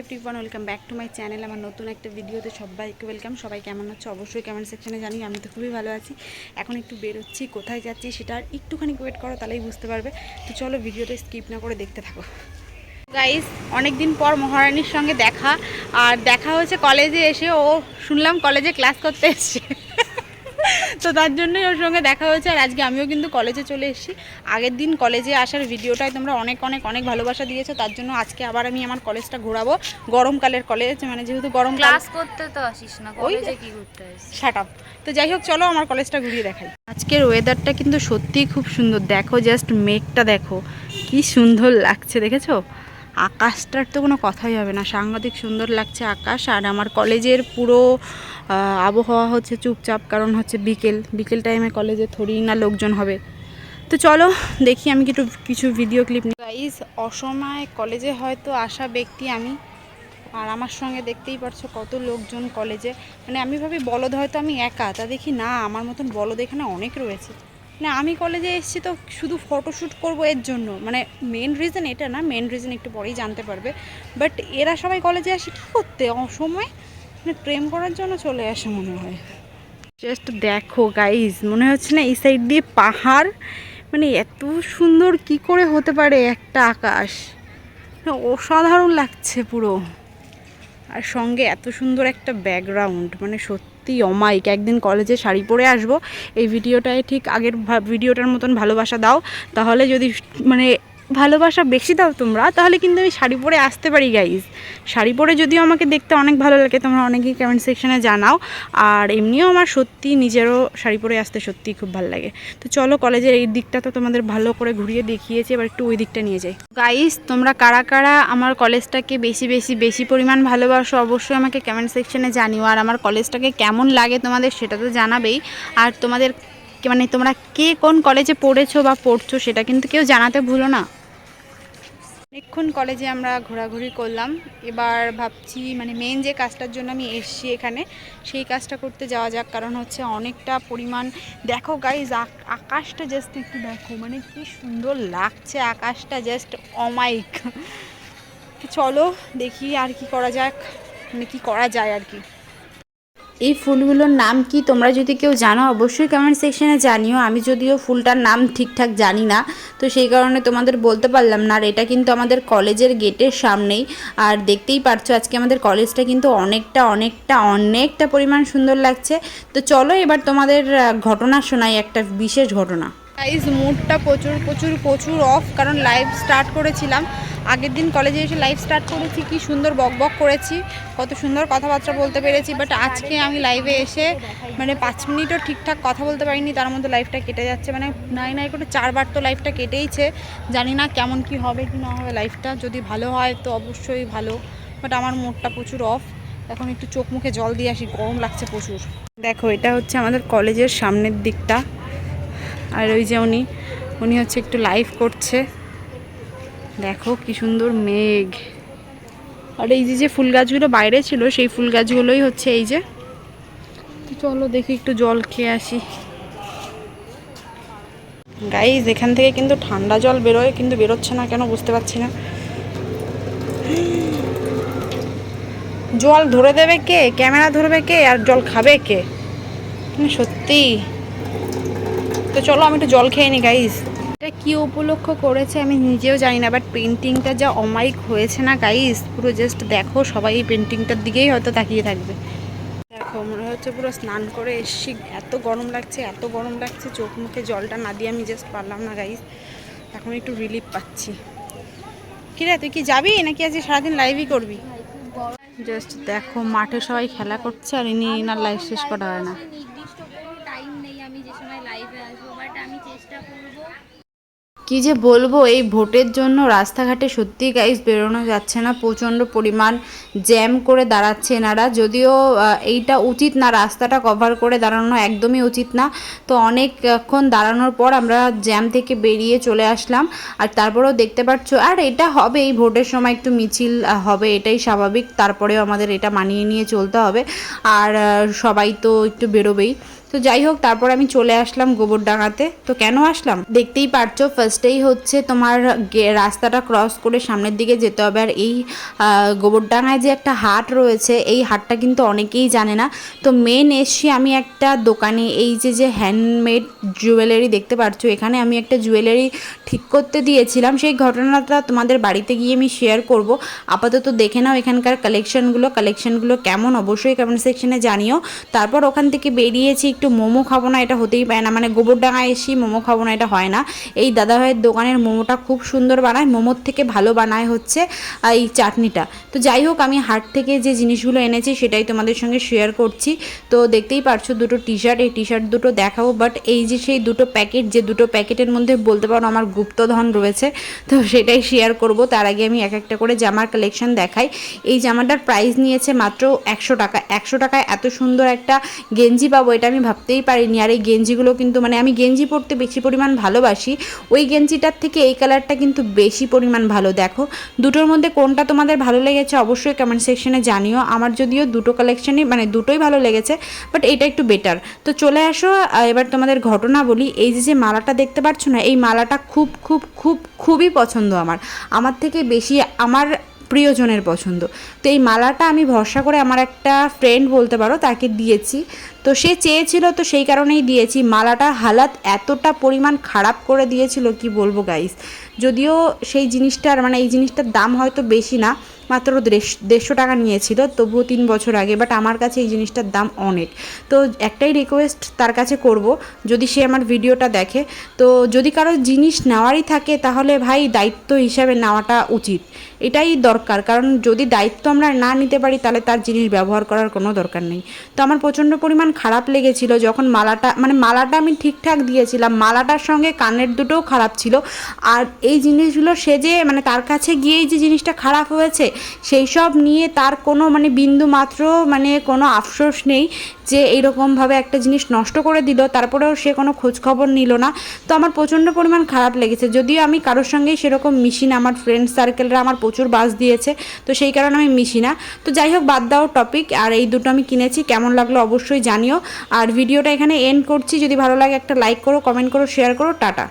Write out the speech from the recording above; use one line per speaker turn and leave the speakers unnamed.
Everyone welcome back to my channel আমার নতুন একটা ভিডিওতে সবাইকে ওয়েলকাম সবাই কেমন আছে? অবশ্যই কমেন্ট সেকশানে জানি আমি তো খুবই ভালো আছি। এখন একটু বেরোচ্ছি, কোথায় যাচ্ছি সেটা আর একটুখানি ওয়েট করো, তাহলেই বুঝতে পারবে। তো চলো ভিডিওটা স্কিপ না করে দেখতে থাকো। গাইস অনেক দিন পর মহারানীর সঙ্গে দেখা, আর দেখা হয়েছে কলেজে এসে ও শুনলাম কলেজে ক্লাস করতে এসছে। তো তার জন্যই ওর সঙ্গে দেখা হয়েছে আর আজকে আমিও কিন্তু কলেজে চলে এসেছি। আগের দিন কলেজে আসার ভিডিওটায় তোমরা অনেক অনেক অনেক ভালোবাসা দিয়েছ। তার জন্য আজকে আবার আমি আমার কলেজটা ঘোরাবো। গরমকালের কলেজ মানে যেহেতু গরম
ক্লাস করতে তো আসিস না
ওই
কলেজে কি করতে আসিস?
শাট আপ তো যাই হোক চলো আমার কলেজটা ঘুরিয়ে দেখাই। আজকের ওয়েদারটা কিন্তু সত্যিই খুব সুন্দর। দেখো জাস্ট মেঘটা দেখো। কি সুন্দর লাগছে দেখেছ? আকাশটার তো কোনো কথাই হবে না। সাংঘাতিক সুন্দর লাগছে আকাশ, আর আমার কলেজের পুরো আবহাওয়া হচ্ছে চুপচাপ, কারণ হচ্ছে বিকেল। বিকেল টাইমে কলেজে থোড়ি না লোকজন হবে। তো চলো, দেখি আমি কিছু কিছু ভিডিও ক্লিপ নিই। গাইজ অসময়ে কলেজে হয়তো আসা ব্যক্তি আমি, আর আমার সঙ্গে দেখতেই পারছ কত লোকজন কলেজে। মানে আমি ভাবি বলদ হয়তো আমি একা, তা দেখি না, আমার মতন বলদ এখানে অনেক রয়েছে। না, আমি কলেজে এসেছি তো শুধু ফটোশ্যুট করব এর জন্য। মানে মেন রিজন এটা না মেন রিজন একটু পরেই জানতে পারবে। বাট এরা সবাই কলেজে আসে কী করতে? অসময়? মানে প্রেম করার জন্য চলে আসে মনে হয়। জাস্ট দেখো গাইজ মনে হচ্ছে না এই সাইড দিয়ে পাহাড়? মানে এত সুন্দর কি করে হতে পারে একটা আকাশ? অসাধারণ লাগছে পুরো। আর সঙ্গে এত সুন্দর একটা ব্যাকগ্রাউন্ড মানে সত্যি অমাইক একদিন কলেজে শাড়ি পরে আসব। এই ভিডিওটায় ঠিক আগের ভিডিওটার মতন ভালোবাসা দাও। তাহলে যদি মানে ভালোবাসা বেশি দাও তোমরা, তাহলে কিন্তু আমি শাড়ি পরে আসতে পারি গাইজ শাড়ি পরে যদিও আমাকে দেখতে অনেক ভালো লাগে, তোমরা অনেকেই কমেন্ট সেকশানে জানাও। আর এমনিও আমার সত্যি নিজেরও শাড়ি পরে আসতে সত্যিই খুব ভালো লাগে। তো চলো কলেজের এই দিকটা তো তোমাদের ভালো করে ঘুরিয়ে দেখিয়েছি, এবার একটু ওই দিকটা নিয়ে যাই। গাইজ তোমরা কারা কারা আমার কলেজটাকে বেশি বেশি বেশি পরিমাণ ভালোবাসো, অবশ্যই আমাকে কমেন্ট সেকশনে জানিও। আর আমার কলেজটাকে কেমন লাগে তোমাদের সেটা তো জানাবেই। আর তোমাদের মানে তোমরা কে কোন কলেজে পড়েছো বা পড়ছো সেটা কিন্তু কেউ জানাতে ভুলো না। অনেকক্ষণ কলেজে আমরা ঘোরাঘুরি করলাম। এবার ভাবছি মানে মেন যে কাজটার জন্য আমি এসছি এখানে, সেই কাজটা করতে যাওয়া যাক। কারণ হচ্ছে অনেকটা পরিমাণ, দেখো গাইজ আকাশটা জাস্ট একটু দেখো মানে কি সুন্দর লাগছে আকাশটা জাস্ট অমাইক চলো দেখি আর কি করা যাক মানে কি করা যায় আর কি। এই ফুলগুলোর নাম কি? তোমরা যদি কেউ জানো, অবশ্যই কমেন্ট সেকশনে জানিও। আমি যদিও ফুলটার নাম ঠিকঠাক জানি না, তো সেই কারণে তোমাদের বলতে পারলাম না। আর এটা কিন্তু আমাদের কলেজের গেটের সামনেই। আর দেখতেই পারছ, আজকে আমাদের কলেজটা কিন্তু অনেকটা অনেকটা অনেকটা পরিমাণ সুন্দর লাগছে। তো চলো এবার তোমাদের ঘটনা শোনাই, একটা বিশেষ ঘটনা। গাইজ মুডটা প্রচুর প্রচুর প্রচুর অফ কারণ লাইভ স্টার্ট করেছিলাম। আগের দিন কলেজে এসে লাইভ স্টার্ট করেছি, কি সুন্দর বক বক করেছি, কত সুন্দর কথাবার্তা বলতে পেরেছি বাট আজকে আমি লাইভে এসে মানে পাঁচ মিনিটও ঠিকঠাক কথা বলতে পারিনি, তার মধ্যে লাইভটা কেটে যাচ্ছে মানে নাই নাই করে চারবার তো লাইভটা কেটেইছে, জানি না কেমন কি হবে কি না হবে লাইভটা যদি ভালো হয় তো অবশ্যই ভালো বাট আমার মুডটা প্রচুর অফ এখন একটু চোখ মুখে জল দিয়ে আসি, গরম লাগছে প্রচুর। দেখো, এটা হচ্ছে আমাদের কলেজের সামনের দিকটা। আর ওই যে উনি উনি হচ্ছে একটু লাইভ করছে। দেখো কি সুন্দর মেঘ। আর এই যে যে ফুল গাছগুলো বাইরে ছিল, সেই ফুল গাছগুলোই হচ্ছে এই যে। চলো দেখি একটু জল খেয়ে আসি। গাইজ এখান থেকে কিন্তু ঠান্ডা জল বেরোয়, কিন্তু বেরোচ্ছে না, কেন বুঝতে পারছি না। জল ধরে দেবে কে? ক্যামেরা ধরবে কে? আর জল খাবে কে? মানে সত্যি। তো চলো আমি একটু জল খেয়ে নি গাইজ এটা কি উপলক্ষ করেছে আমি নিজেও জানি না বাট পেন্টিংটা যা অমাইক হয়েছে না গাইজ পুরো জাস্ট দেখো, সবাই এই পেন্টিংটার দিকেই হয়তো তাকিয়ে থাকবে। দেখো, মনে হচ্ছে পুরো স্নান করে এসছি, এত গরম লাগছে, এত গরম লাগছে, চোখ মুখে জলটা না দিয়ে আমি জাস্ট পারলাম না গাইজ এখন একটু রিলিফ পাচ্ছি। কিরে তুই কি যাবি নাকি আজকে সারাদিন লাইভই করবি? জাস্ট দেখো, মাঠে সবাই খেলা করছে আর ইনি ইনার লাইভ শেষ করা হয় না
নির্দিষ্ট কোনো টাইম নেই আমি যে সময় লাইভে আসব বাট আমি চেষ্টা করব
কি যে বলব, এই ভোটের জন্য রাস্তাঘাটে সত্যি গাইস বেরোনো যাচ্ছে না, প্রচণ্ড পরিমাণ জ্যাম করে দাঁড়াচ্ছে এনারা। যদিও এইটা উচিত না, রাস্তাটা কভার করে দাঁড়ানো একদমই উচিত না। তো অনেকক্ষণ দাঁড়ানোর পর আমরা জ্যাম থেকে বেরিয়ে চলে আসলাম। আর তারপরেও দেখতে পাচ্ছ, আর এটা হবে এই ভোটের সময় একটু মিছিল হবে এটাই স্বাভাবিক। তারপরেও আমাদের এটা মানিয়ে নিয়ে চলতে হবে। আর সবাই তো একটু বেরোবেই। তো যাই হোক তারপর আমি চলে আসলাম গোবরডাঙ্গাতে। তো কেন আসলাম? দেখতেই পারছ ফার্স্টেই হচ্ছে তোমার রাস্তাটা ক্রস করে সামনের দিকে যেতে হবে। আর এই আহ, গোবরডাঙ্গায় যে একটা হাট রয়েছে এই হাটটা কিন্তু অনেকেই জানে না। তো মেন এসছি আমি একটা দোকানে এই যে যে হ্যান্ডমেড জুয়েলারি দেখতে পাচ্ছ এখানে আমি একটা জুয়েলারি ঠিক করতে দিয়েছিলাম। সেই ঘটনাটা তোমাদের বাড়িতে গিয়ে আমি শেয়ার করব। আপাতত দেখে নাও এখানকার কালেকশনগুলো কালেকশনগুলো কেমন? অবশ্যই কমেন্ট সেকশনে জানিও। তারপর ওখান থেকে বেরিয়েছি একটু মোমো খাব না, এটা হতেই পারে না। মানে গোবরডাঙ্গায় এসি মোমো খাব না, এটা হয় না। এই দাদাভাইয়ের দোকানের মোমোটা খুব সুন্দর বানায়, মোমোর থেকে ভালো বানায় হচ্ছে এই চাটনিটা। তো যাই হোক, আমি হাট থেকে যে জিনিসগুলো এনেছি, সেটাই তোমাদের সঙ্গে শেয়ার করছি। তো দেখতেই পারছ, দুটো টি শার্ট এই টি শার্ট দুটো দেখাবো বাট এই যে সেই দুটো প্যাকেট যে দুটো প্যাকেটের মধ্যে বলতে পারো আমার গুপ্তধন রয়েছে, তো সেটাই শেয়ার করব। তার আগে আমি এক একটা করে জামার কালেকশন দেখাই। এই জামাটার প্রাইস নিয়েছে মাত্র একশো টাকা। একশো টাকায় এত সুন্দর একটা গেঞ্জি পাবো, এটা আমি ভাবতেই পারিনি। আর এই গেঞ্জিগুলো কিন্তু মানে আমি গেঞ্জি পরতে বেশি পরিমাণ ভালোবাসি। ওই গেঞ্জিটার থেকে এই কালারটা কিন্তু বেশি পরিমাণ ভালো। দেখো, দুটোর মধ্যে কোনটা তোমাদের ভালো লেগেছে অবশ্যই কমেন্ট সেকশনে জানিও। আমার যদিও দুটো কালেকশনই মানে দুটোই ভালো লেগেছে বাট এটা একটু বেটার তো চলে আসো এবার তোমাদের ঘটনা বলি। এই যে যে মালাটা দেখতে পাচ্ছ না, এই মালাটা খুব খুব খুব, খুবই পছন্দ আমার। আমার থেকে বেশি, আমার প্রিয়জনের পছন্দ। তো এই মালাটা আমি ভরসা করে আমার একটা ফ্রেন্ড বলতে পারো, তাকে দিয়েছি। তো সে চেয়েছিল, তো সেই কারণেই দিয়েছি। মালাটার হালাত এতটা পরিমাণ খারাপ করে দিয়েছিল, কি বলব গাইস যদিও সেই জিনিসটার মানে এই জিনিসটার দাম হয়তো বেশি না, মাত্র দেড়শ- টাকা নিয়েছিল, তবুও তিন বছর আগে বাট আমার কাছে এই জিনিসটার দাম অনেক। তো একটাই রিকোয়েস্ট তার কাছে করব, যদি সে আমার ভিডিওটা দেখে। তো যদি কারও জিনিস নেওয়ারই থাকে, তাহলে ভাই দায়িত্ব হিসাবে নেওয়াটা উচিত। এটাই দরকার, কারণ যদি দায়িত্ব আমরা না নিতে পারি, তাহলে তার জিনিস ব্যবহার করার কোনো দরকার নেই। তো আমার প্রচণ্ড পরিমাণ খারাপ লেগেছিল যখন মালাটা মানে মালাটা আমি ঠিকঠাক দিয়েছিলাম, মালাটার সঙ্গে কানের দুটোও খারাপ ছিল, আর এই জিনিসগুলো সে যে মানে তার কাছে গিয়েই যে জিনিসটা খারাপ হয়েছে, সেই সব নিয়ে তার কোনো মানে বিন্দু মাত্র মানে কোনো আফসোস নেই যে এইরকমভাবে একটা জিনিস নষ্ট করে দিল, তারপরেও সে কোনো খোঁজ খবর নিল না। তো আমার প্রচণ্ড পরিমাণ খারাপ লেগেছে। যদিও আমি কারোর সঙ্গেই সেরকম মিশি না, আমার ফ্রেন্ড সার্কেলরা আমার প্রচুর বাস দিয়েছে, তো সেই কারণে আমি মিশি না। তো যাই হোক, বাদ দাও টপিক আর এই দুটো আমি কিনেছি, কেমন লাগল অবশ্যই জানিও। আর ভিডিওটা এখানে এন্ড করছি, যদি ভালো লাগে একটা লাইক করো কমেন্ট করো শেয়ার করো, টাটা।